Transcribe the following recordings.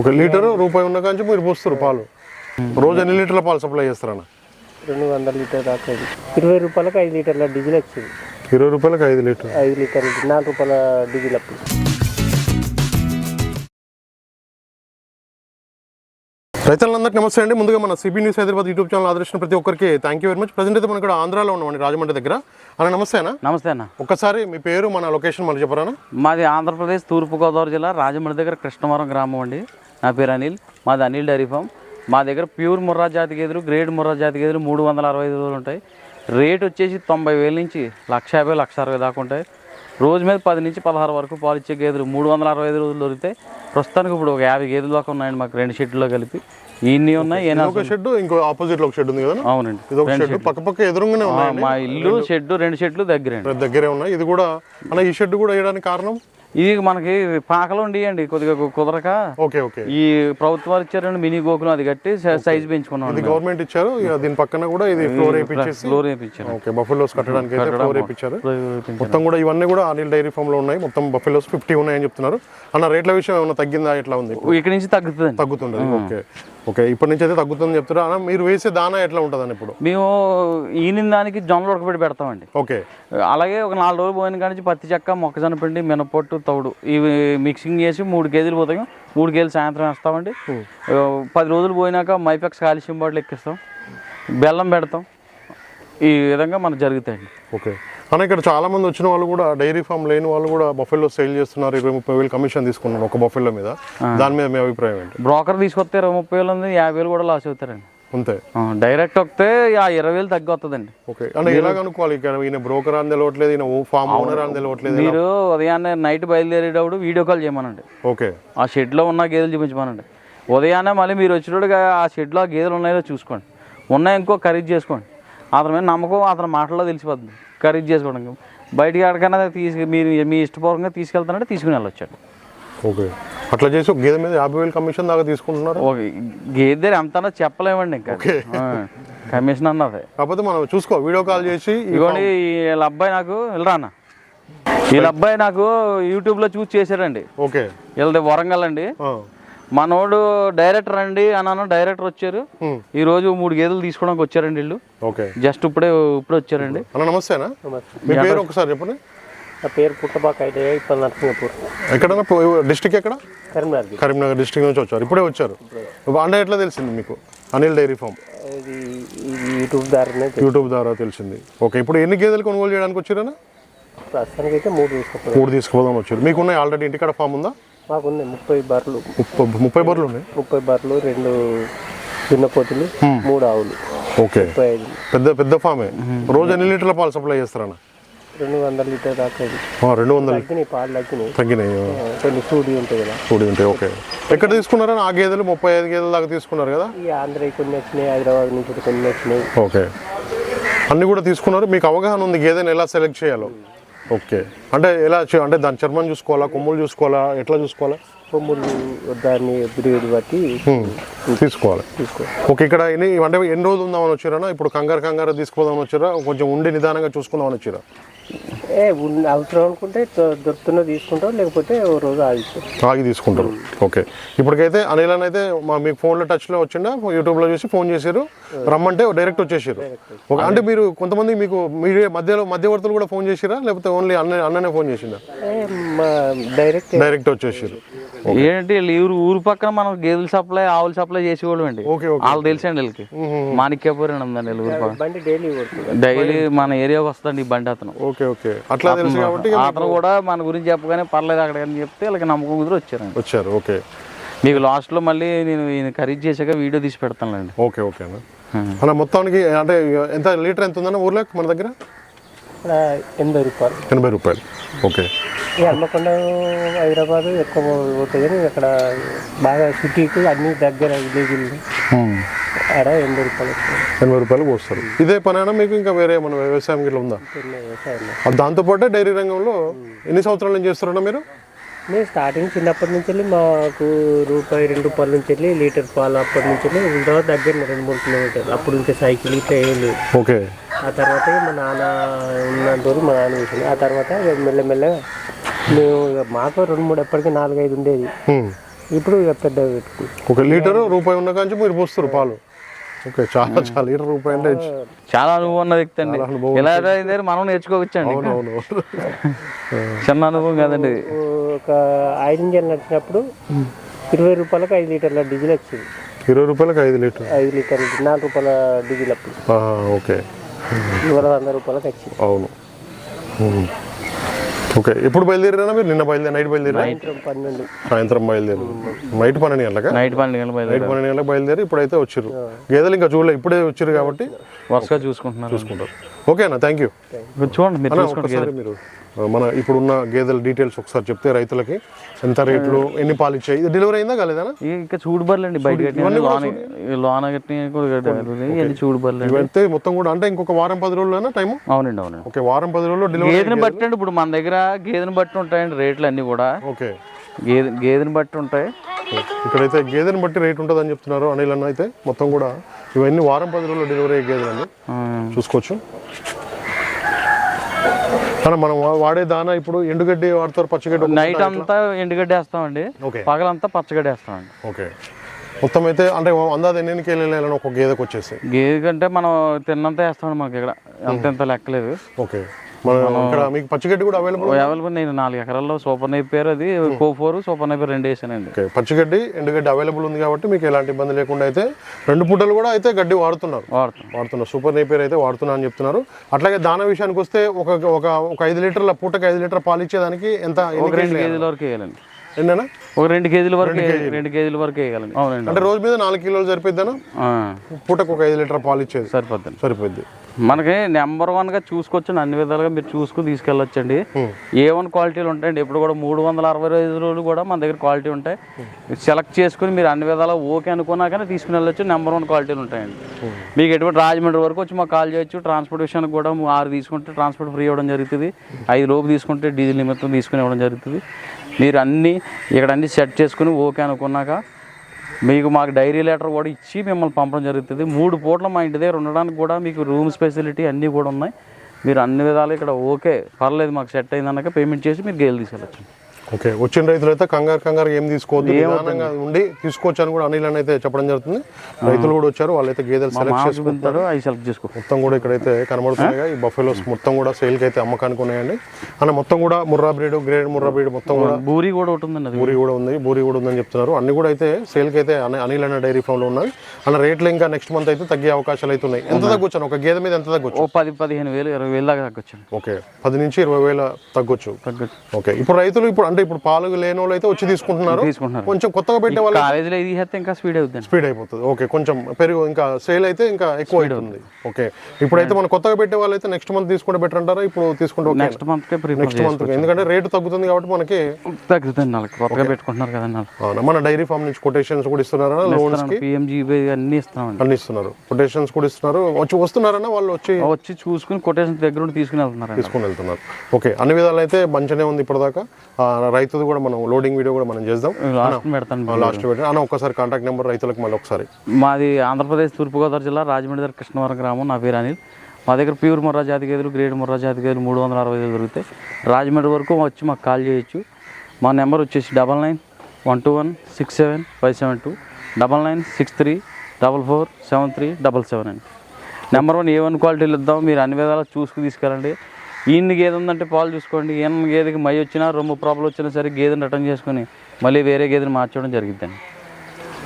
ఒక లీటర్ రూపాయి ఉన్న కాంచి మీరు పోస్తారు పాలు. రోజు ఎన్ని లీటర్ల పాలు సప్లై చేస్తారన్న? రెండు వందల లీటర్ దాకా. ఇరవై రూపాయలకు ఐదు లీటర్ల డీజిల్ వచ్చింది. ఇరవై రూపాయలకి ఐదు లీటర్ ఐదు లీటర్లు నాలుగు రూపాయల డీజిల్ అప్పుడు. రైతులందరికీ నమస్తే అండి. ముందుగా మన CB news Hyderabad YouTube channel ఆదర్శించిన ప్రతి ఒక్కరికి thank you very much present అయితే మనం ఇక్కడ ఆంధ్రాలో ఉన్నామండి రాజమండ్రి దగ్గర. అన్న నమస్తే అన్న. నమస్తే అన్న. ఒక్కసారి మీ పేరు మన లొకేషన్ మళ్ళీ చెప్పరా మాది ఆంధ్రప్రదేశ్ తూర్పుగోదావరి జిల్లా రాజమండ్రి దగ్గర కృష్ణవరం గ్రామం అండి. నా పేరు అనిల్. మాది అనిల్ డైరీ ఫామ్. మా దగ్గర ప్యూర్ ముర్రా జాతి గేదెలు గ్రేడ్ ముర్రా జాతి గేదెలు మూడు వందల అరవై ఐదు రోజులు ఉంటాయి. రేట్ వచ్చేసి తొంభై వేల నుంచి లక్ష యాభై లక్ష అరవై దాకా ఉంటాయి. రోజు మీద పది నుంచి పదహారు వరకు పాలు ఇచ్చే గేదెలు మూడు వందల అరవై ఐదు రోజులు దొరికితే ప్రస్తుతానికి ఇప్పుడు ఒక యాభై గేదెల దాకా ఉన్నాయండి మాకు రెండు షెడ్లో కలిపి. ఇన్ని ఉన్నాయి ఒక షెడ్ ఇంకో ఆపోజిట్లో ఒక షెడ్ ఉంది కదా అవునండి. ఇది ఒక షెడ్ పక్క పక్క ఎదురుగానే ఉన్నాయి మా ఇల్లు షెడ్ రెండు షెడ్లు దగ్గరండి దగ్గరే ఉన్నాయి. ఇది కూడా అన్న ఈ షెడ్ కూడా వేయడానికి కారణం? ఇది మనకి పాకలు ఉండియండి కొద్దిగా కుదరక. Okay okay. ఈ ప్రభుత్వాలు ఇచ్చారండి మినీ గోకులం అది కట్టి సైజ్ పెంచుకున్నాం ఇది గవర్నమెంట్ ఇచ్చారు దీని పక్కన కూడా ఇది ఫ్లోర్ వేయించేసి ఫ్లోర్ వేయించాను ఓకే బఫెలోస్ కట్టడానికి అయితే ఫ్లోర్ వేయించారు మొత్తం కూడా ఇవన్నీ కూడా అనిల్ డైరీ ఫామ్లో ఉన్నాయి. మొత్తం బఫెలోస్ ఫిఫ్టీ ఉన్నాయని చెప్తున్నారు. అన్న రేట్ల విషయం ఏమైనా తగ్గిందా ఎట్లా ఉంది? ఇక్కడి నుంచి తగ్గుతుందండి. తగ్గుతుండదు ఓకే. ఓకే ఇప్పటి నుంచి అయితే తగ్గుతుందని చెప్తారా అన్న మీరు వేసే దానా ఎట్లా ఉంటుందని ఇప్పుడు? మేము ఈనిన దానికి జొన్నలు ఉడకబెట్టి పెడతామండి. ఓకే. అలాగే ఒక నాలుగు రోజులు పోయిన కాడి నుంచి పత్తి చెక్క మొక్కజొన్న పిండి మినపొట్టు తౌడు ఇవి మిక్సింగ్ చేసి మూడు కేజీలు పోతాయి. మూడు కేజీలు సాయంత్రం వేస్తామండి. పది రోజులు పోయినాక మైపెక్స్ కాల్షియం బాటిల్ ఎక్కిస్తాం. బెల్లం పెడతాం. ఈ విధంగా మనకు జరుగుతాయండి. ఓకే. అన్న ఇక్కడ చాలా మంది వచ్చిన వాళ్ళు కూడా డైరీ ఫామ్ లేని వాళ్ళు కూడా బఫెల్లో సేల్ చేస్తున్నారు. ఇరవై ముప్పై వేలు కమిషన్ తీసుకున్నారు ఒక బఫెల్లో మీద. దాని మీద మీ అభిప్రాయం ఏంటి? బ్రోకర్ తీసుకొస్తే ఇరవై ముప్పై వేలు ఉంది యాభై వేలు కూడా లాస్ అవుతారండి. అంతే. డైరెక్ట్ వస్తే ఆ ఇరవై వేలు తగ్గి వస్తుందండి. ఓకే. అంటే ఎలా కనుక్కోవాలి ఇక్కడ ఈయన బ్రోకర్ అని తెలవట్లేదు ఈయన ఫామ్ ఓనర్ అని తెలవట్లేదు మీరు ఉదయాన్నే నైట్ బయలుదేరేటప్పుడు వీడియో కాల్ చేయమనండి. ఓకే. ఆ షెడ్లో ఉన్న గేదెలు చూపించమనండి. ఉదయాన్నే మళ్ళీ మీరు వచ్చినట్టుగా ఆ షెడ్లో ఆ గేదెలు ఉన్నాయో చూసుకోండి. ఉన్నాయి ఇంకో ఖరీదు చేసుకోండి. అతని మీద నమ్మకం అతని మాటల్లో తెలిసిపోతుంది. ఖరీదు చేసుకోవడం. బయటికి ఎక్కడికైనా తీసుకు మీరు మీ ఇష్టపూర్వకంగా తీసుకెళ్తానంటే తీసుకుని వెళ్ళొచ్చండి ఓకే. అట్లా చేసి ఒక గేదె మీద యాభై వేలు కమిషన్ దాకా తీసుకుంటున్నారు? ఒక గేదె ఎంతనో చెప్పలేమండి ఇంకా. కమిషన్ అన్నది. కాకపోతే మనం చూసుకో వీడియో కాల్ చేసి ఈ ఇదిగోండి వీళ్ళ అబ్బాయి నాకు వెళ్ళరానా వీళ్ళ అబ్బాయి నాకు యూట్యూబ్లో చూసి చేశారండి ఓకే. వీళ్ళది వరంగల్ అండి. మనోడు డైరెక్టర్ అండి అన్నాను డైరెక్టర్ వచ్చారు. ఈ రోజు మూడు గేదెలు తీసుకోవడానికి వచ్చారండి వీళ్ళు. ఓకే. జస్ట్ ఇప్పుడే ఇప్పుడు వచ్చారండి. అన్న నమస్తేనా? నమస్తే. మీ పేరు ఒకసారి చెప్పండి. నా పేరు పుట్టబాక అయితే ఇప్పుడు నరసింగపూర్ ఎక్కడన్నా డిస్టిక్ ఎక్కడ? కరీంనగర్. కరీంనగర్ డిస్టిక్ నుంచి వచ్చారు. ఇప్పుడే వచ్చారు. అంటే ఎట్లా తెలిసింది మీకు? Anil dairy farm. యూట్యూబ్ ద్వారానే తెలుసు. యూట్యూబ్ ద్వారా తెలిసింది. ఓకే ఇప్పుడు ఎన్ని గేదెలు కొనుగోలు చేయడానికి వచ్చారన్నా? ప్రస్తుతానికి అయితే మూడు తీసుకుంటున్నాం మూడు తీసుకుపోదాం వచ్చారు. మీకు ఉన్నాయి ఆల్రెడీ ఇంటికాడ ఫామ్ ఉందా? మాకు ఉన్నాయి ముప్పై బర్రెలు. ముప్పై ముప్పై బర్రెలు ఉన్నాయి? ముప్పై బర్రెలు రెండు చిన్న కోతులు మూడు ఆవులు. ఓకే. ముప్పై ఐదు. పెద్ద పెద్ద ఫామే. రోజు ఎన్ని లీటర్ల పాలు సప్లై చేస్తారన్న? రెండు వందల లీటర్ దాకా రెండు వందలు తగ్గినాయి పాలు తగ్గినాయి. తగ్గినాయి కొన్ని సూడి ఉంటాయి కదా. కూడి ఉంటాయి ఓకే. ఎక్కడ తీసుకున్నారని ఆ గేదెలు ముప్పై ఐదు గేదెల దాకా తీసుకున్నారు కదా? ఈ ఆంధ్ర కొన్ని వచ్చినాయి హైదరాబాద్ నుంచి కొన్ని వచ్చినాయి. ఓకే. అన్ని కూడా తీసుకున్నారు. మీకు అవగాహన ఉంది గేదెని ఎలా సెలెక్ట్ చేయాలో? ఓకే. అంటే ఎలా అంటే దాని చర్మం చూసుకోవాలా కొమ్ములు చూసుకోవాలా ఎట్లా చూసుకోవాలా? కొమ్ములు దాన్ని బ్రీడ్ బట్టి తీసుకోవాలి. తీసుకో ఓకే ఇక్కడ ఎన్ని అంటే ఎన్ని రోజులు ఉందామని వచ్చారా ఇప్పుడు కంగారు కంగారు తీసుకుందామని వచ్చారా? కొంచెం ఉండి నిదానంగా చూసుకుందామని వచ్చారా? ఏ అవసరం అనుకుంటే దొరుకుతున్న తీసుకుంటాం లేకపోతే ఓ రోజు ఆగిస్తాం. ఆగి తీసుకుంటారు. ఓకే. ఇప్పటికైతే అనిల్ అని అయితే మా మీకు ఫోన్లో టచ్లో వచ్చిందా యూట్యూబ్లో చూసి ఫోన్ చేశారు. రమ్మంటే డైరెక్ట్ వచ్చేసారు. ఓకే అంటే మీరు కొంతమంది మీకు మీడియా మధ్యలో మధ్యవర్తులు కూడా ఫోన్ చేసిరా లేకపోతే ఓన్లీ అన్న అన్ననే ఫోన్ చేసిందా? డైరెక్ట్ డైరెక్ట్ వచ్చేసారు. ఏంటి వీళ్ళు ఊరు ఊరు పక్కన మనం గేదెల సప్లై ఆవుల సప్లై చేసేవాళ్ళం అండి. ఓకే ఓకే వాళ్ళు తెలుసండి వీళ్ళకి. మాణిక్యపురి అని ఉందండి ఊరు పక్కన. డైలీ మన ఏరియాకి వస్తుందండి ఈ బండి అతను. ఓకే ఓకే అట్లా తెలుసు కాబట్టి అతను కూడా మన గురించి చెప్పగానే పర్లేదు అక్కడ అని చెప్తే వీళ్ళకి నమ్మకం కుదిరి వచ్చారండి. వచ్చారు ఓకే మీకు లాస్ట్లో మళ్ళీ నేను ఈయన ఖరీదు చేశాక వీడియో తీసి పెడతానులేండి. ఓకే ఓకే అన్న. అన్న మొత్తానికి అంటే ఎంత లీటర్ ఎంత ఉందన్న ఊర్లో మన దగ్గర? ఇక్కడ ఎనభై రూపాయలు. ఎనభై రూపాయలు. ఓకే. ఈ హన్మకొండ హైదరాబాద్ ఎక్కువ పోతుంది కానీ అక్కడ బాగా సిటీకి అన్ని దగ్గర విలేజ్ ఆడ ఎనభై రూపాయలు. ఎనభై రూపాయలు పోస్తారు. ఇదే పనైనా మీకు ఇంకా వేరే మన వ్యవసాయం గిట్ల ఉందా? దాంతోపాటే డైరీ రంగంలో ఎన్ని సంవత్సరాల నుంచి చేస్తున్నారా మీరు? మేము స్టార్టింగ్ చిన్నప్పటి నుంచి వెళ్ళి మాకు రూపాయి రెండు రూపాయల నుంచి వెళ్ళి లీటర్ పాలు అప్పటి నుంచి వెళ్ళి దగ్గర రెండు మూడు కిలోమీటర్లు. అప్పుడు ఇంకా సైకిల్ ఇట్లా ఏం లేదు. ఓకే. ఆ తర్వాత మా నాన్న ఉన్నంత వరకు మా నాన్న చూసింది ఆ తర్వాత మెల్లమెల్లగా మేము ఇక మాకు రెండు మూడు ఎప్పటికీ నాలుగైదు ఉండేది. హ్మ్. ఇప్పుడు ఇక పెట్టుకుంటాం ఒక లీటర్ రూపాయి ఉన్న కాంచి మీరు పోస్తారు పాలు. ఓకే చాలా చాలా లీటర్ రూపాయి అంటే చాలా అనుభవం ఉన్న వ్యక్తి అండి. ఇలా అయితే మనం నేర్చుకోవచ్చండి. చిన్న అనుభవం కాదండి. ఒక ఐదు ఇంజన్ నడిచినప్పుడు ఇరవై రూపాయలకు ఐదు లీటర్ల డీజిల్ వచ్చింది. ఇరవై రూపాయలకి ఐదు లీటర్ ఐదు లీటర్లు నాలుగు రూపాయల డీజిల్ అప్పుడు. ఓకే. ఇవాళ వంద రూపాయలకు వచ్చింది అవును. ఓకే ఎప్పుడు బయలుదేరారా మీరు? నిన్న బయలుదేరి నైట్ బయలుదేరా సాయంత్రం పన్నెండు. సాయంత్రం బయలుదేరి. నైట్ పన్నెండు గంటలకా? నైట్ పన్నెండు గంటల బయలుదేరి నైట్ పన్నెండు గంటలకు బయలుదేరి ఇప్పుడైతే వచ్చారు. గేదెలు ఇంకా చూడలే ఇప్పుడే వచ్చారు కాబట్టి వరుసగా చూసుకుంటున్నారు చూసుకుంటారు. ఓకే అన్న థ్యాంక్ యూ చూడండి మీరు మన ఇప్పుడున్న గేదెల డీటెయిల్స్ ఒకసారి చెప్తే రైతులకి ఎంత రేట్లు ఎన్ని పాలు ఇచ్చాయి ఇది డెలివరీ అయిందా కాలేదా ఇక ఇంకా చూడు బర్లండి బయట లోన లోన కట్టిన కూడా కట్టాలి. ఇవన్నీ చూడు బర్లండి ఇవైతే మొత్తం కూడా అంటే ఇంకొక వారం పది రోజులైనా టైము అవునండి అవునండి. ఓకే వారం పది రోజుల్లో డెలివరీ గేదెని బట్టి అండి ఇప్పుడు మన దగ్గర గేదెని బట్టి ఉంటాయండి రేట్లు అన్నీ కూడా. ఓకే. గేదె గేదెని బట్టి ఉంటాయి. ఇక్కడైతే గేదెని బట్టి రేట్ ఉంటుంది అని చెప్తున్నారు అనిల్ అన్న అయితే. మొత్తం కూడా ఇవన్నీ వారం పది రోజుల్లో డెలివరీ అయ్యే గేదెలు చూసుకోవచ్చు. మనం వా- వాడే దానా ఇప్పుడు ఎండుగడ్డి వాడతారు పచ్చిగడ్డి నైట్ అంతా ఎండుగడ్డి వేస్తామండి. పగలంతా పచ్చగడ్డి వేస్తామండి. ఓకే. మొత్తం అయితే అంటే అందాది ఎన్ని కేజీలు ఒక గేదెకి వచ్చేసి? గేదె కంటే మనం తిన్నంత వేస్తామండి మనకి ఇక్కడ. అంత ఎంత లెక్కలేదు. ఓకే. మన ఇక్కడ మీకు పచ్చిగడ్డి కూడా అవైలబుల్ అవైలబుల్ నేను నాలుగు ఎకరాల్లో సూపర్ నైపేర్ అది కో ఫోర్ సూపర్ నైపేర్ రెండు వేసానండి. పచ్చిగడ్డి ఎండుగడ్డి అవైలబుల్ ఉంది కాబట్టి మీకు ఎలాంటి ఇబ్బంది లేకుండా అయితే రెండు పూటలు కూడా అయితే గడ్డి వాడుతున్నారు. వాడుతాం వాడుతున్నారు. సూపర్ నేపేర్ అయితే వాడుతున్నా అని చెప్తున్నారు. అట్లాగే దాన విషయానికి వస్తే ఒక ఒక ఒక ఐదు లీటర్ల పూటకి ఐదు లీటర్ పాలు ఇచ్చేదానికి ఎంత రెండు కేజీలు వరకు వేయాలండి. ఎన్నైనా? ఒక రెండు కేజీల వరకు రెండు కేజీల. వరకు వేయాలండి. అవునండి అంటే రోజు మీద నాలుగు కిలోలు సరిపోద్దానా పూటకు ఒక ఐదు లీటర్ పాలు ఇచ్చేది. సరిపోద్దండి. సరిపోద్ది. మనకి నెంబర్ వన్గా చూసుకోవచ్చు అన్ని విధాలుగా మీరు చూసుకుని తీసుకెళ్ళొచ్చండి. ఏ వన్ క్వాలిటీలు ఉంటాయండి. ఇప్పుడు కూడా మూడు వందల అరవై ఐదు రోజులు కూడా మన దగ్గర క్వాలిటీ ఉంటాయి. సెలెక్ట్ చేసుకుని మీరు అన్ని విధాలుగా ఓకే అనుకున్నాకనే తీసుకుని వెళ్ళొచ్చు. నెంబర్ వన్ క్వాలిటీలు ఉంటాయండి. మీకు ఎటువంటి రాజమండ్రి వరకు వచ్చి మాకు కాల్ చేయొచ్చు. ట్రాన్స్పోర్ట్ విషయానికి కూడా ఆరు తీసుకుంటే ట్రాన్స్పోర్ట్ ఫ్రీ ఇవ్వడం జరుగుతుంది. ఐదు లోపు తీసుకుంటే డీజిల్ నిమిత్తం తీసుకుని ఇవ్వడం జరుగుతుంది. మీరు అన్నీ ఇక్కడ అన్ని సెట్ చేసుకుని ఓకే అనుకున్నాక మీకు మాకు డైరీ లెటర్ కూడా ఇచ్చి మిమ్మల్ని పంపడం జరుగుతుంది. మూడు పూట్ల మా ఇంటి దగ్గర ఉండడానికి కూడా మీకు రూమ్ ఫెసిలిటీ అన్నీ కూడా ఉన్నాయి. మీరు అన్ని విధాలు ఇక్కడ ఓకే పర్లేదు మాకు సెట్ అయిందన్నాక పేమెంట్ చేసి మీరు గేలు తీసుకెళ్ళచ్చు ఓకే వచ్చిన రైతులు అయితే కంగారు కంగారు ఏం తీసుకోవద్దు నిదానంగా ఉండి తీసుకోవచ్చు అని కూడా అనిల్ అని అయితే చెప్పడం జరుగుతుంది. రైతులు కూడా వచ్చారు వాళ్ళైతే గేదెలు సెలెక్ట్ చేసుకుంటారు. అవి సెలెక్ట్ చేసుకో. మొత్తం కూడా ఇక్కడైతే కనబడుతున్నాయి ఈ బఫెలోస్ మొత్తం కూడా సేల్కి అయితే అమ్మకానికి ఉన్నాయండి. అన్న మొత్తం కూడా Murrah breed grade Murrah breed మొత్తం కూడా బూరి కూడా ఒకటి ఉందండి అది. బూరి కూడా ఉంది బూరి కూడా ఉందని చెప్తున్నారు. అన్ని కూడా అయితే సేల్కి అయితే అని- అనిల్ అన్న డైరీ ఫామ్లో ఉన్నాయి. అన్న రేట్లు ఇంకా నెక్స్ట్ మంత్ అయితే తగ్గే అవకాశాలు అయితే ఉన్నాయి. ఎంత తగ్గొచ్చు? ఒక గేదె మీద ఎంత తగ్గొచ్చు? పది పదిహేను వేలు ఇరవై వేలు దాకా తగ్గొచ్చండి. ఓకే పది నుంచి ఇరవై వేల తగ్గొచ్చు. తగ్గొచ్చు. ఓకే ఇప్పుడు రైతులు ఇప్పుడు అంటే ఇప్పుడు పాలు లేని వాళ్ళు అయితే వచ్చి తీసుకుంటున్నారు. తీసుకుంటున్నారు. కొంచెం కొత్తగా పెట్టే వాళ్ళు కాలేజీలో ఇది చేస్తే ఇంకా స్పీడ్ అవుతుంది స్పీడ్ అయిపోతుంది. ఓకే కొంచెం పెరుగు ఇంకా సేల్ అయితే ఇంకా ఎక్కువ అవుతుంది. ఓకే ఇప్పుడైతే మనం కొత్తగా పెట్టే వాళ్ళు అయితే నెక్స్ట్ మంత్ తీసుకుంటే బెటర్ అంటారా? ఇప్పుడు తీసుకుంటే నెక్స్ట్ ప్రిఫర్ నెక్స్ట్ మంత్ ఎందుకంటే రేటు తగ్గుతుంది కాబట్టి మనకి తగ్గుతుంది కొత్తగా పెట్టుకుంటున్నారు మన డైరీ ఫామ్ నుంచి కొటేషన్స్ కూడా ఇస్తున్నారా? లోన్స్ పిఎంజీబీ అన్నీ ఇస్తున్నామండి. అన్ని ఇస్తున్నారు. కొటేషన్స్ కూడా ఇస్తున్నారు. వచ్చి వస్తున్నారన్నా వాళ్ళు వచ్చి వచ్చి చూసుకుని కొటేషన్ దగ్గర తీసుకుని వెళ్తున్నారండి. తీసుకొని వెళ్తున్నారు. ఓకే అన్ని విధాలు అయితే మంచిగానే ఉంది ఇప్పటిదాకా. రైతుది కూడా మనం లోడింగ్ వీడియో కూడా మనం చేద్దాం. లాస్ట్ పెడతాను లాస్ట్ వీడియో అన్న ఒకసారి కాంటాక్ట్ నెంబర్ రైతులకు మళ్ళీ ఒకసారి. మాది ఆంధ్రప్రదేశ్ తూర్పుగోదావరి జిల్లా రాజమండ్రి దగ్గర కృష్ణవరం గ్రామం. నా పేరు అనిల్. మా దగ్గర ప్యూర్ ముర్రా జాతి గేదెలు గ్రేడ్ ముర్రా జాతి గేదెలు మూడు వందల అరవై ఐదు దొరుకుతాయి. రాజమండ్రి వరకు వచ్చి మాకు కాల్ చేయొచ్చు. మా నెంబర్ వచ్చేసి double nine one two one six seven five seven two. Double nine six three double four seven three double seven అండి. నెంబర్ వన్ ఏ వన్ క్వాలిటీలు ఇద్దాం. మీరు అన్ని విధాలా చూసుకుని తీసుకెళ్ళండి. ఈయన గేదె ఉందంటే పాలు చూసుకోండి ఈయన గేదెకి మై వచ్చినా రొమ్ము ప్రాబ్లం వచ్చినా సరే గేదెని రిటర్న్ చేసుకుని మళ్ళీ వేరే గేదెని మార్చడం జరిగిద్దండి.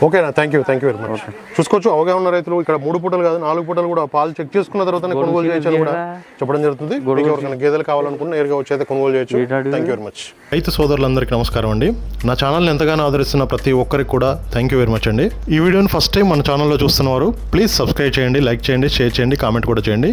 ఓకేనా thank you thank you very much చూసుకోవచ్చు అవగాహన ఉన్న రైతులు ఇక్కడ మూడు పూటలు కాదు నాలుగు పూటలు కూడా పాలు చెక్ చేసుకున్న తర్వాతనే కొనుగోలు చేయొచ్చు అని కూడా చెప్పడం జరుగుతుంది. ఎవరికైనా గేదెలు కావాలనుకున్న నేరుగా వచ్చి అయితే కొనుగోలు చేయొచ్చు. థ్యాంక్ యూ వెరీ మచ్ రైతు సోదరులందరికీ నమస్కారం అండి. నా ఛానల్ని ఎంతగానో ఆదరిస్తున్న ప్రతి ఒక్కరికి కూడా థ్యాంక్ యూ వెరీ మచ్ అండి. ఈ వీడియోని ఫస్ట్ టైం మన ఛానల్లో చూస్తున్నవారు ప్లీజ్ సబ్స్క్రైబ్ చేయండి లైక్ చేయండి షేర్ చేయండి కామెంట్ కూడా చేయండి.